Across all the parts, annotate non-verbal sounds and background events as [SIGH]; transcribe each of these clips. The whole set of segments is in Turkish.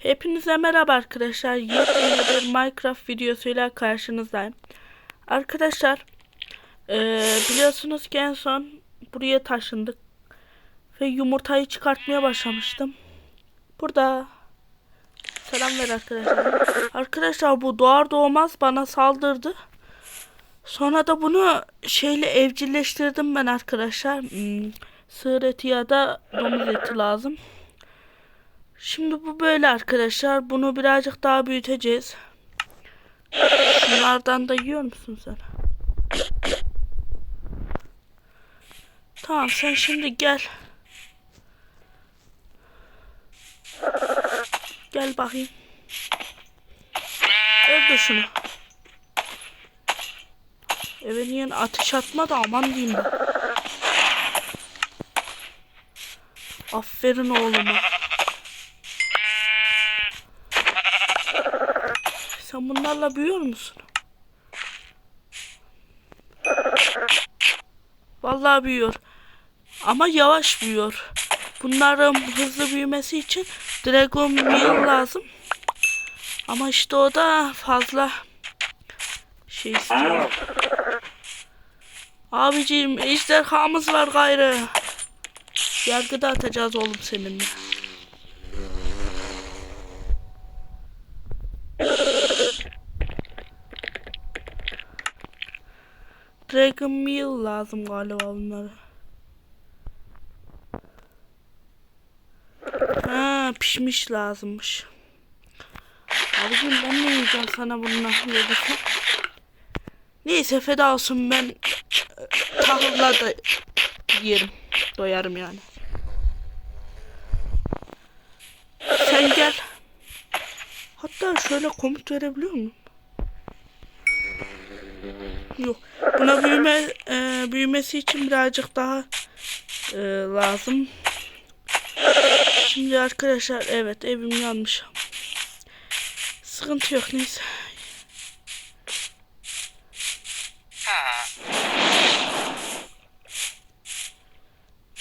Hepinize merhaba arkadaşlar. Yepyeni bir Minecraft videosuyla karşınızdayım. Arkadaşlar eee, biliyorsunuz ki en son buraya taşındık. Ve yumurtayı çıkartmaya başlamıştım. Burada selam ver arkadaşlar. Arkadaşlar bu doğar doğmaz bana saldırdı. Sonra da bunu şeyle evcilleştirdim ben arkadaşlar. Hmm, sığır eti ya da domuz eti lazım. Şimdi bu böyle arkadaşlar. Bunu birazcık daha büyüteceğiz. Şunlardan da yiyor musun sen? Tamam sen şimdi gel. Gel bakayım. Öldür şunu. Eve niye ateş atma da aman diyeyim ben. Aferin oğluma. Sen bunlarla büyüyor musun? Vallahi büyüyor. Ama yavaş büyüyor. Bunların hızlı büyümesi için Dragon Meal lazım. Ama işte o da fazla şey istiyor. Abiciğim ejderhamız var gayrı. Yargıda atacağız oğlum seninle. Dragon Meal lazım galiba bunlara. Ha pişmiş lazımmış. Abicim ben ne yiyeceğim sana bununla yedirsen? Neyse feda olsun ben e, tahılla da yerim. Doyarım yani. Sen gel. Hatta şöyle komut verebiliyor muyum? Yok. Buna büyüme e, büyümesi için birazcık daha e, lazım. Şimdi arkadaşlar evet evim yanmış. Sıkıntı yok neyse.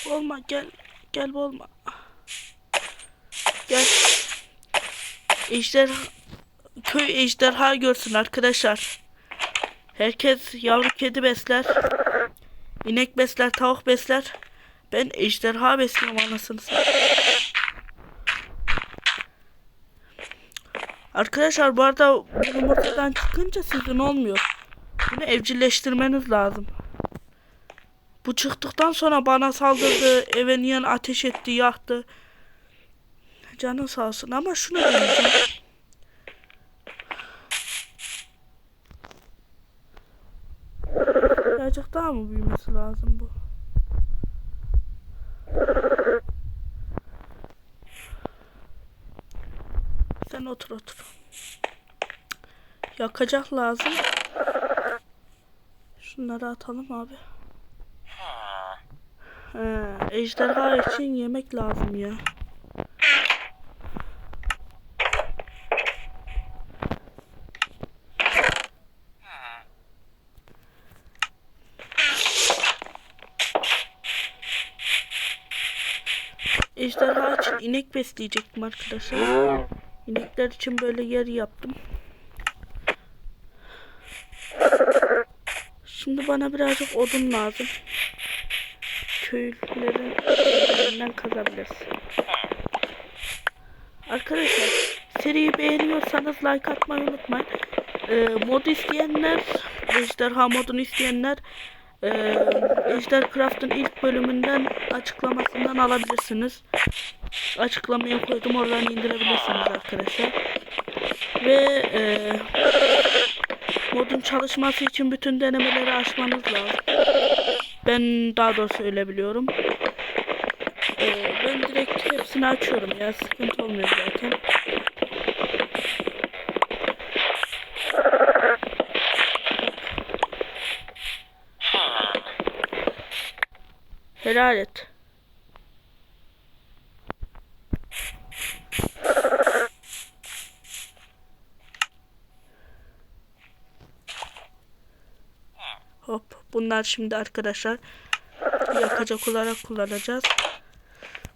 Olma gel gel olma. Gel. Ejder köy ejderha görsün arkadaşlar. Herkes yavru kedi besler. inek besler, tavuk besler. Ben ejderha besliyorum anasını. Arkadaşlar bu arada bu yumurtadan çıkınca sizin olmuyor. Bunu evcilleştirmeniz lazım. Bu çıktıktan sonra bana saldırdı, eve niye ateş etti, yaktı. Canın sağ olsun ama şunu deneyeceğim. Birazcık daha mı büyümesi lazım bu? Sen otur otur. Yakacak lazım. Şunları atalım abi. He, ejderha için yemek lazım ya. Ejderha için inek besleyecektim arkadaşlar. İnekler için böyle yer yaptım. Şimdi bana birazcık odun lazım. Köylülerin evlerinden kazabiliriz. Arkadaşlar seriyi beğeniyorsanız like atmayı unutmayın. Ee, mod isteyenler, ejderha modunu isteyenler e, Ejdercraft'ın ilk bölümünden açıklamasından alabilirsiniz. Açıklamaya koydum oradan indirebilirsiniz arkadaşlar. Ve e, modun çalışması için bütün denemeleri açmanız lazım. Ben daha doğrusu öyle biliyorum. E, ben direkt hepsini açıyorum ya sıkıntı olmuyor zaten. Helal et. Hop bunlar şimdi arkadaşlar yakacak olarak kullanacağız.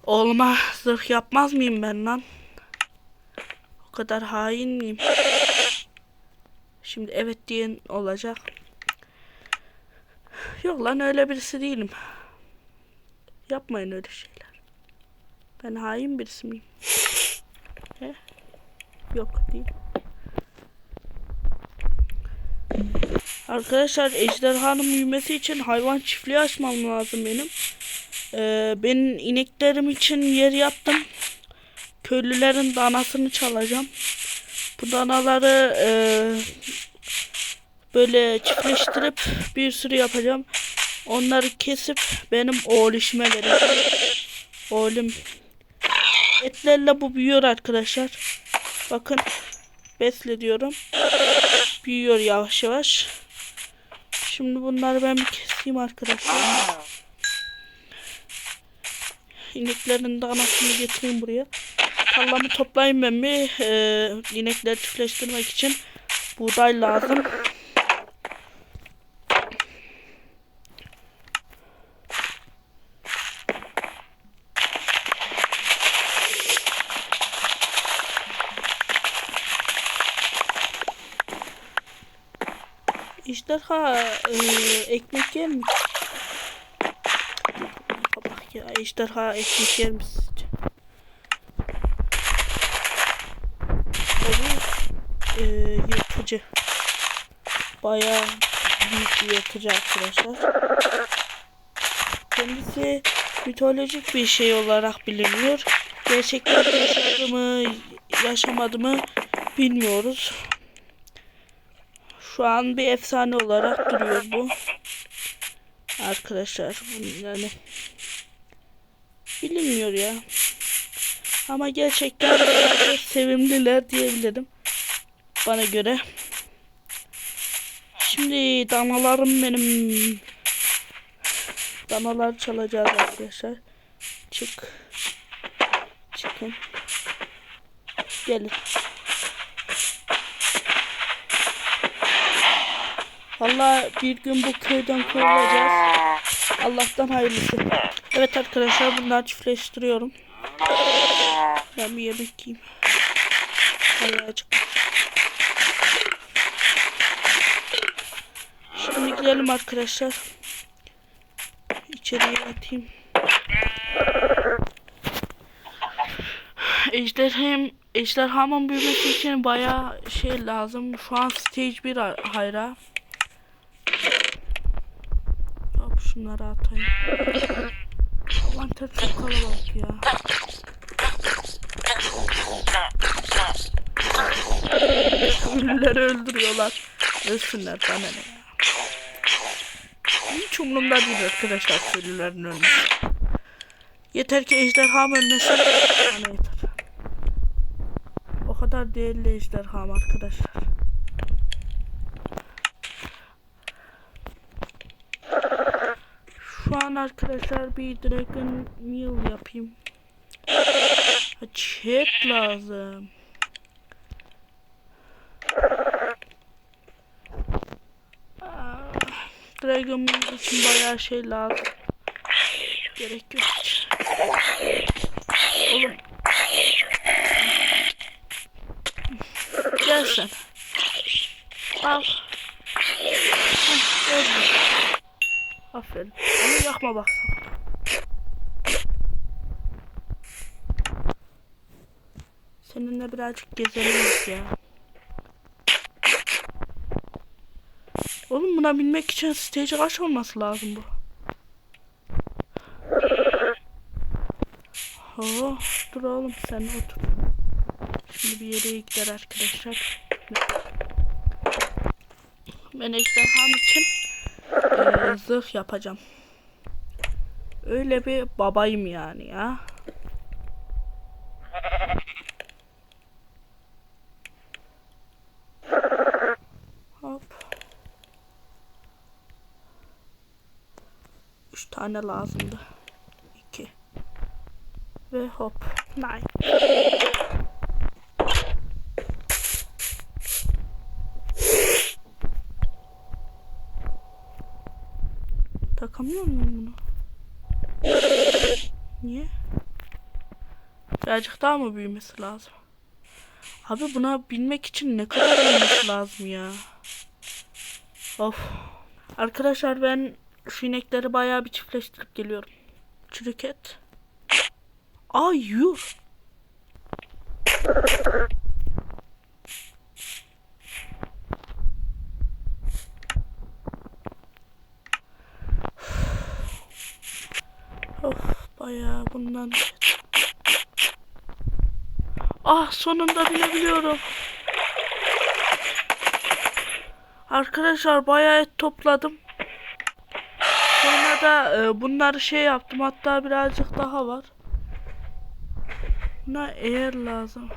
Olma zırh yapmaz mıyım ben lan? kadar hain miyim? Şimdi evet diyen olacak. Yok lan öyle birisi değilim. Yapmayın öyle şeyler. Ben hain birisi miyim? [LAUGHS] He? Yok değil. Arkadaşlar ejderhanın büyümesi için hayvan çiftliği açmam lazım benim. Ee, ben ineklerim için yer yaptım. Köylülerin danasını çalacağım. Bu danaları e, böyle çiftleştirip bir sürü yapacağım. Onları kesip benim oğluşuma vereceğim. Oğlum etlerle bu büyüyor arkadaşlar. Bakın besle diyorum. Büyüyor yavaş yavaş. Şimdi bunları ben bir keseyim arkadaşlar. İneklerin danasını getireyim buraya. Tarlamı toplayayım ben bir. Ee, inekleri çiftleştirmek için buğday lazım. Ejderha e, ekmek yer mi? Bak ya ejderha ekmek yer mi sizce? Tabii e, yırtıcı. Bayağı büyük bir yırtıcı arkadaşlar. Kendisi mitolojik bir şey olarak biliniyor. Gerçekten yaşadı mı, yaşamadı mı bilmiyoruz. Şu an bir efsane olarak duruyor bu. Arkadaşlar yani bilinmiyor ya. Ama gerçekten sevimliler diyebilirim. Bana göre. Şimdi danalarım benim. Danalar çalacağız arkadaşlar. Çık. Çıkın. Gelin. Valla bir gün bu köyden kovulacağız. Allah'tan hayırlısı. Evet arkadaşlar bunları çiftleştiriyorum. Ben bir yemek yiyeyim. Acıktım. Şimdi gidelim arkadaşlar. İçeriye atayım. Ejderham, ejderhamın büyümesi için bayağı şey lazım. Şu an stage 1 hayra. Hop şunları atayım. Aman çok kalabalık ya. Ölüleri öldürüyorlar. Ölsünler bana ne ya. Hiç umurumda değil arkadaşlar köylülerin ölmesi. Yeter ki ejderham ölmesin. Bana yeter. O kadar değerli ejderham arkadaşlar. An arkadaşlar bir Dragon Meal yapayım. Chat lazım. Aa, Dragon Meal için bayağı şey lazım. Gerek yok. Oğlum. Gel sen. Al. Heh, öldü. Aferin. Yakma bak. Seninle birazcık gezelim ya. Oğlum buna binmek için stage kaç olması lazım bu? Oh, dur oğlum sen otur. Şimdi bir yere gider arkadaşlar. Ben ejderham için eee, zırh yapacağım. Öyle bir babayım yani ya. Hop. Üç tane lazımdı. İki. Ve hop. Nine. Takamıyor muyum bunu? Niye? Birazcık daha mı büyümesi lazım? Abi buna binmek için ne kadar olması lazım ya. Of. Arkadaşlar ben şu inekleri bayağı bir çiftleştirip geliyorum. Çürük et. Ay yuh. Of bundan. Ah sonunda binebiliyorum. Arkadaşlar bayağı et topladım. Sonra da e, bunları şey yaptım. Hatta birazcık daha var. Buna eğer lazım.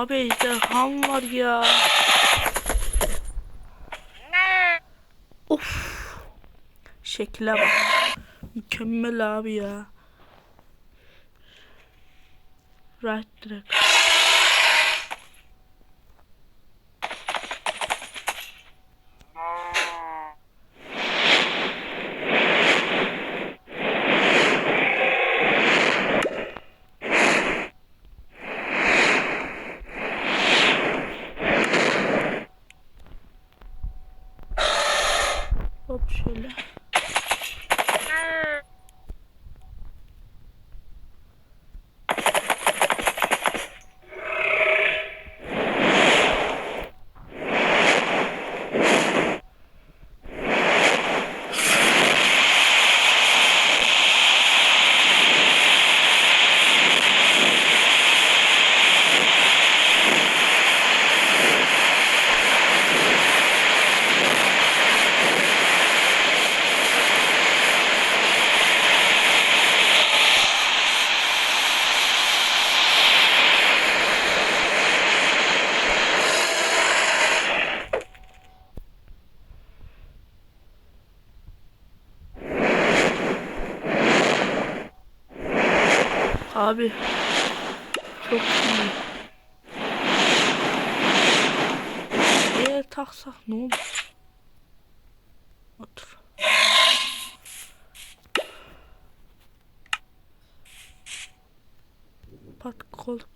Abi ejderham var ya. Of. Şekle bak. Mükemmel abi ya. Right direkt. Hop şöyle. Abi çok iyi. Eğer taksak ne olur? Otur. Pat koltuk.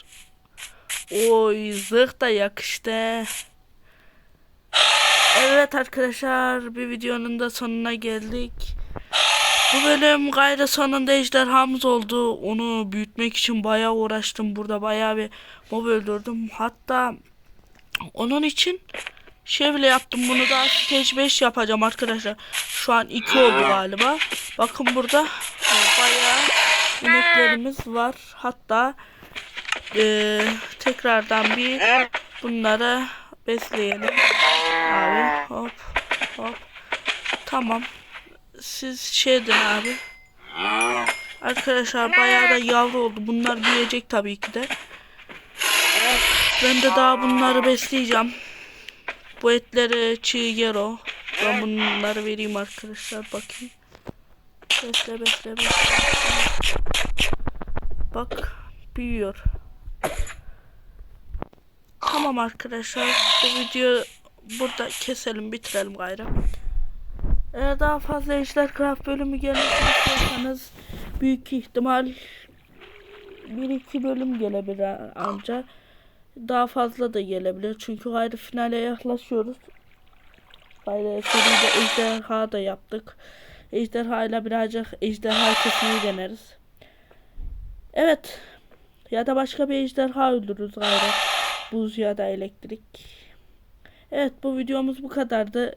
Oy zırh da yakıştı. Evet arkadaşlar bir videonun da sonuna geldik. Bu bölüm gayrı sonunda ejderhamız oldu. Onu büyütmek için bayağı uğraştım. Burada bayağı bir mob öldürdüm. Hatta onun için şey bile yaptım. Bunu da stage 5 yapacağım arkadaşlar. Şu an 2 oldu galiba. Bakın burada e, bayağı ineklerimiz var. Hatta e, tekrardan bir bunları besleyelim. Abi hop hop. Tamam siz şey edin abi. Arkadaşlar bayağı da yavru oldu. Bunlar büyüyecek tabii ki de. Ben de daha bunları besleyeceğim. Bu etleri çiğ yer o. Ben bunları vereyim arkadaşlar bakayım. Besle besle besle. Bak büyüyor. Tamam arkadaşlar bu video burada keselim bitirelim gayrı. Eğer daha fazla Ejdercraft bölümü gelmesini istiyorsanız büyük ihtimal bir iki bölüm gelebilir anca. Daha fazla da gelebilir. Çünkü gayrı finale yaklaşıyoruz. Gayrı seride ejderha da yaptık. Ejderha ile birazcık ejderha kesmeyi deneriz. Evet. Ya da başka bir ejderha öldürürüz gayrı. Buz ya da elektrik. Evet bu videomuz bu kadardı.